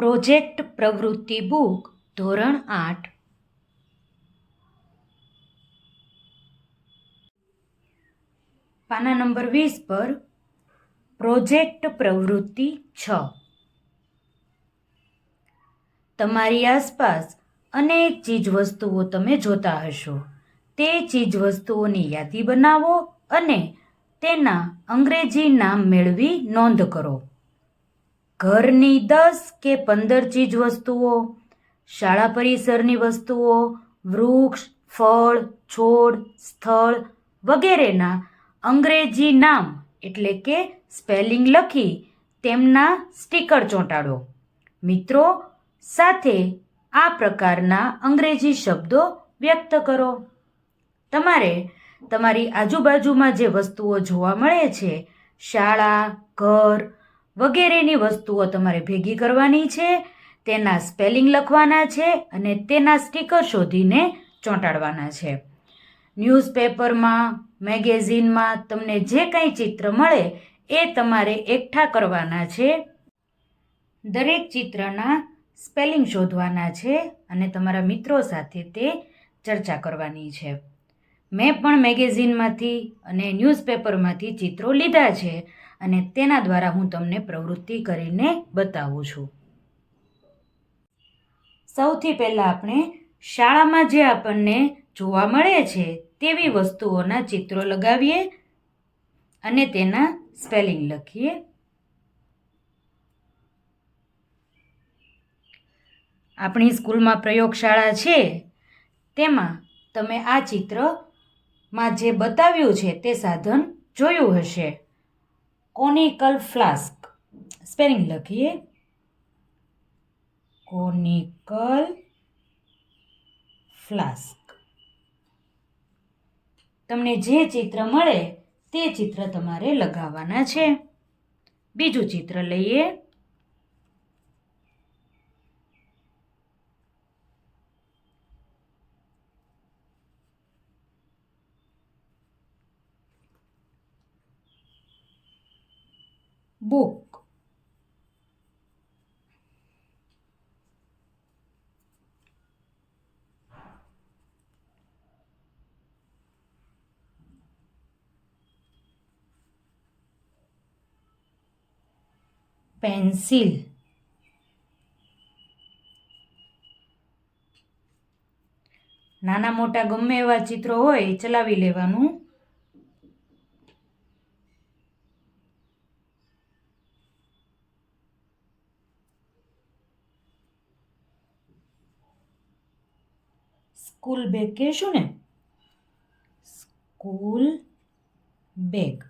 Project પ્રવૃત્તિ book, ધોરણ આઠ. પાના નંબર વીસ પર, પ્રોજેક્ટ પ્રવૃત્તિ છ. તમારી આસપાસ અનેક ચીજવસ્તુઓ તમે જોતા હશો. તે ચીજવસ્તુઓની યાદી બનાવો અને તેના અંગ્રેજી નામ મેળવી નોંધ કરો. ઘરની દસ કે પંદર ચીજ વસ્તુઓ, શાળા પરિસરની વસ્તુઓ, વૃક્ષ, ફળ, છોડ, સ્થળ વગેરેના અંગ્રેજી નામ એટલે કે સ્પેલિંગ લખી તેમના સ્ટીકર ચોંટાડો. મિત્રો, સાથે આ પ્રકારના અંગ્રેજી શબ્દો વ્યક્ત કરો. તમારે તમારી આજુબાજુમાં જે વસ્તુઓ જોવા મળે છે, શાળા, ઘર વગેરેની વસ્તુઓ તમારે ભેગી કરવાની છે, તેના સ્પેલિંગ લખવાના છે અને તેના સ્ટીકર શોધીને ચોંટાડવાના છે. ન્યૂઝપેપરમાં, મેગેઝિનમાં તમને જે કંઈ ચિત્ર મળે એ તમારે એકઠા કરવાના છે. દરેક ચિત્રના સ્પેલિંગ શોધવાના છે અને તમારા મિત્રો સાથે તે ચર્ચા કરવાની છે. મેં પણ મેગેઝિનમાંથી અને ન્યૂઝપેપરમાંથી ચિત્રો લીધા છે અને તેના દ્વારા હું તમને પ્રવૃત્તિ કરીને બતાવું છું. સૌથી પહેલાં આપણે શાળામાં જે આપણને જોવા મળે છે તેવી વસ્તુઓના ચિત્રો લગાવીએ અને તેના સ્પેલિંગ લખીએ. આપણી સ્કૂલમાં પ્રયોગશાળા છે, તેમાં તમે આ ચિત્રમાં જે બતાવ્યું છે તે સાધન જોયું હશે. Conical flask. સ્પેલિંગ લખીએ. Conical flask. તમને જે ચિત્ર મળે તે ચિત્ર તમારે લગાવવાના છે. બીજું ચિત્ર લઈએ. બુક પેન્સિલ નાના મોટા ગમે એવા ચિત્રો હોય એ ચલાવી લેવાનું. સ્કૂલ બેગ કહેશું ને? School bag.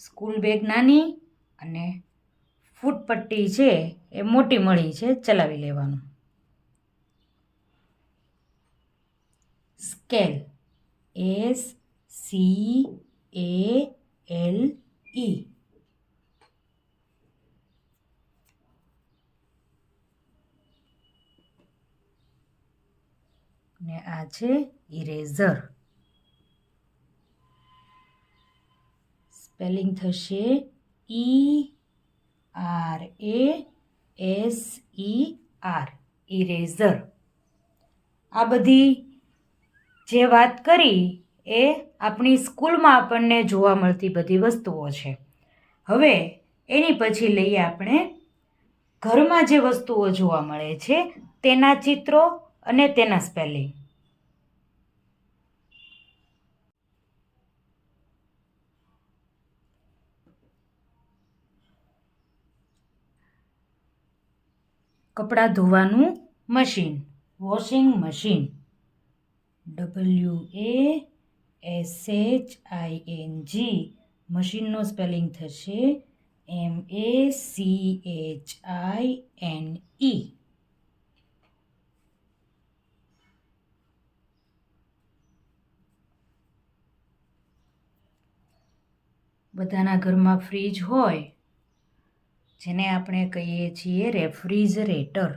સ્કૂલ બેગ નાની અને ફૂટપટ્ટી છે એ મોટી મળી છે, ચલાવી લેવાનું. Scale. S C A L E ને આ છે ઇરેઝર. સ્પેલિંગ થશે E R A S E R, eraser. આ બધી જે વાત કરી એ આપણી સ્કૂલમાં આપણને જોવા મળતી બધી વસ્તુઓ છે. હવે એની પછી લઈએ આપણે ઘરમાં જે વસ્તુઓ જોવા મળે છે, તેના ચિત્રો અને તેના સ્પેલિંગ. કપડાં ધોવાનું machine, washing machine. W A S H I N G મશીનનો સ્પેલિંગ થશે M A C H I N E બધાના ઘરમાં ફ્રીજ હોય જેને આપણે કહીએ છીએ રેફ્રિજરેટર.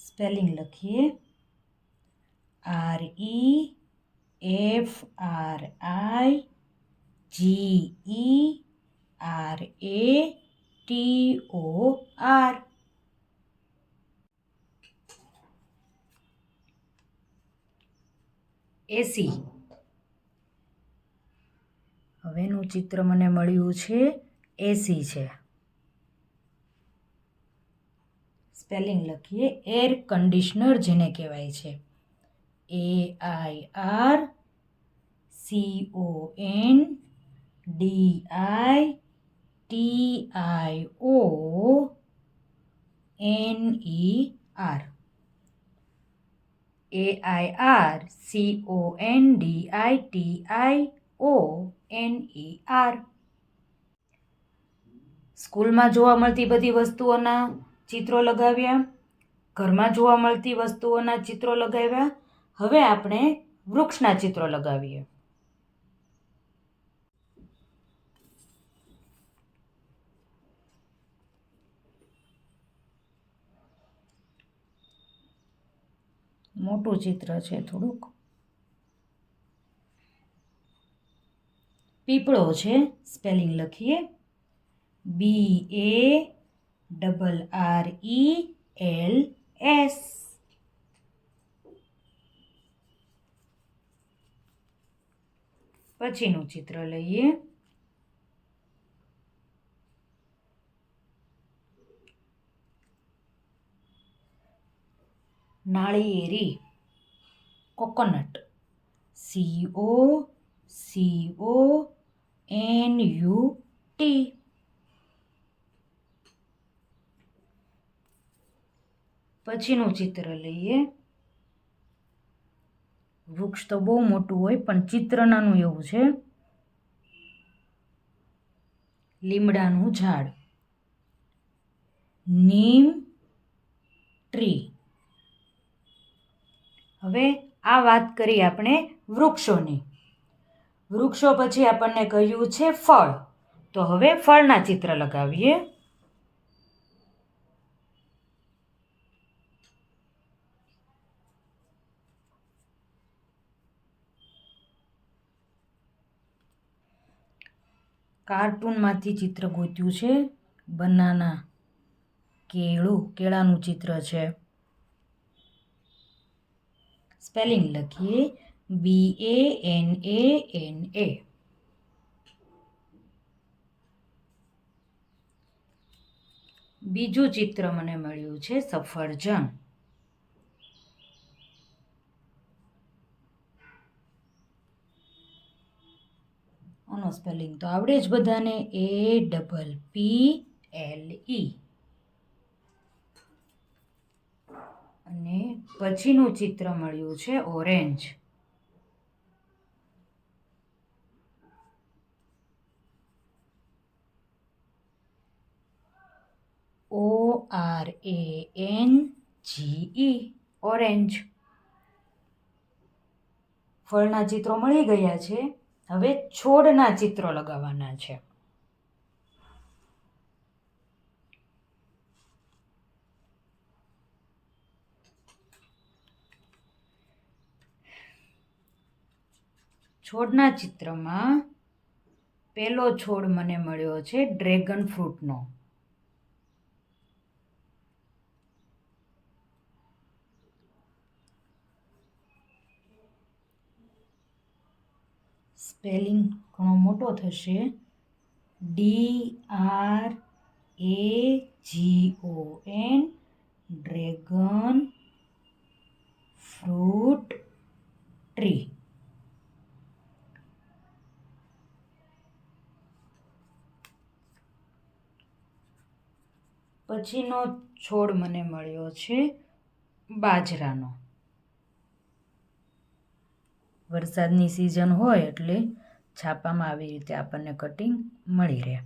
સ્પેલિંગ લખીએ. R E F R I G E R A T O R AC હવેનું ચિત્ર મને મળ્યું છે એસી છે. સ્પેલિંગ લખીએ એર કન્ડિશનર જેને કહેવાય છે. A I R C O N D I T I O N E R A I R C O N D I T I O N E R. સ્કૂલમાં જોવા મળતી બધી વસ્તુઓના ચિત્રો લગાવ્યા, ઘરમાં જોવા મળતી વસ્તુઓના ચિત્રો લગાવ્યા, હવે આપણે વૃક્ષના ચિત્રો લગાવીએ. મોટું ચિત્ર છે થોડુંક. પીપળો છે, સ્પેલિંગ લખીએ. B A double R E L S પછીનું ચિત્ર લઈએ. નાળિયેરી coconut. C O C O N U T પછીનું ચિત્ર લઈએ. વૃક્ષ તો બહુ મોટું હોય, પણ ચિત્ર નાનું એવું છે. લીમડાનું ઝાડ. નીમ ટ્રી હવે આ વાત કરી આપણે વૃક્ષોની. વૃક્ષો પછી આપણને કહ્યું છે ફળ. તો હવે ફળના ચિત્ર લગાવીએ. કાર્ટૂનમાંથી ચિત્ર ગોત્યું છે. બનાના કેળું, કેળાનું ચિત્ર છે. સ્પેલિંગ લખીએ. B A N A N એ બીજું ચિત્ર મને મળ્યું છે સફરજન. આનો સ્પેલિંગ તો આવડે જ બધાને. એ ડબલ પી એલ ઈ અને પછીનું ચિત્ર મળ્યું છે orange O R A N G E orange ફળના ચિત્રો મળી ગયા છે. હવે છોડના ચિત્રો લગાવવાના છે. છોડના ચિત્રમાં પહેલો છોડ મને મળ્યો છે ડ્રેગન ફ્રૂટનો. સ્પેલિંગ ઘણો મોટો થશે. D R A G O. N dragon fruit tree. પછીનો છોડ મને મળ્યો છે બાજરાનો. વરસાદની સિઝન હોય એટલે છાપામાં આવી રીતે આપણને કટિંગ મળી રહે.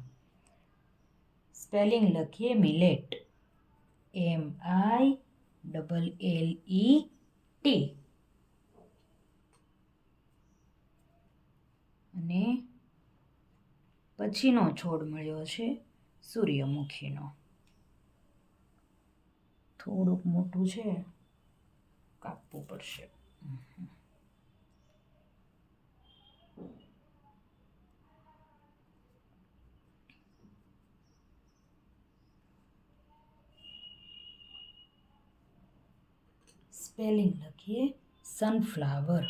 સ્પેલિંગ લખીએ millet M I double L E T અને પછીનો છોડ મળ્યો છે સૂર્યમુખીનો. થોડુંક મોટું છે, કાપવું પડશે. સ્પેલિંગ લખીએ sunflower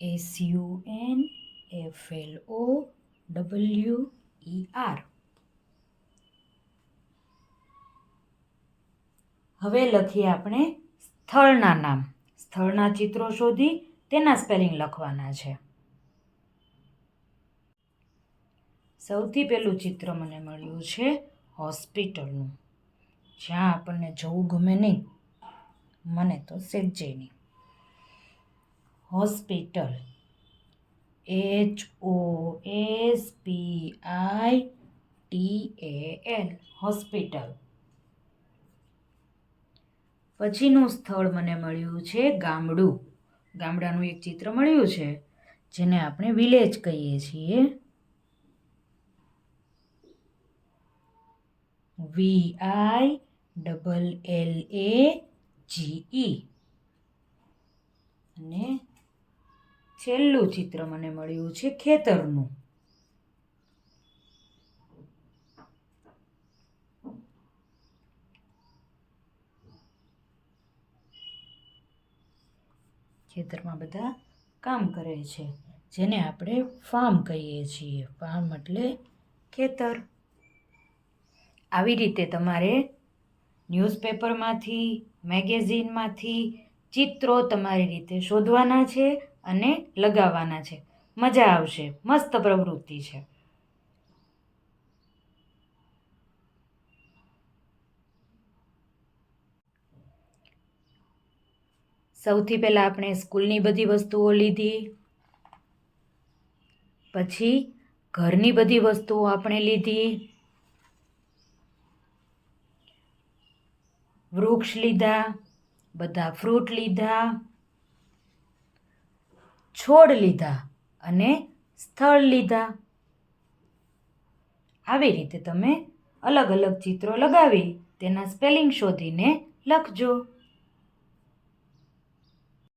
S U N F L O W E R હવે લખીએ આપણે સ્થળના નામ. સ્થળના ચિત્રો શોધી તેના સ્પેલિંગ લખવાના છે. સૌથી પહેલું ચિત્ર મને મળ્યું છે હોસ્પિટલનું. જ્યાં આપણને જવું ગમે નહીં મને તો સેજ્જે hospital. H O S P I T A L hospital. પછીનું સ્થળ મને મળ્યું છે ગામડું. ગામડાનું એક ચિત્ર મળ્યું છે, જેને આપણે વિલેજ કહીએ છીએ. વી આઈ ડબલ એલ એ જી ઈ અને છેલ્લું ચિત્ર મને મળ્યું છે ખેતરનું. ખેતરમાં બધા કામ કરે છે, જેને આપણે ફાર્મ કહીએ છીએ. ફાર્મ એટલે ખેતર. આવી રીતે તમારે ન્યૂઝપેપરમાંથી મેગેઝિનમાંથી ચિત્રો તમારી રીતે શોધવાના છે અને લગાવવાના છે. મજા આવશે. મસ્ત પ્રવૃત્તિ છે. સૌથી પહેલાં આપણે સ્કૂલની બધી વસ્તુઓ લીધી. પછી ઘરની બધી વસ્તુઓ આપણે લીધી. વૃક્ષ લીધા, બધા ફ્રૂટ લીધા, છોડ લીધા અને સ્થળ લીધા. આવી રીતે તમે અલગ અલગ ચિત્રો લગાવી તેના સ્પેલિંગ શોધીને લખજો.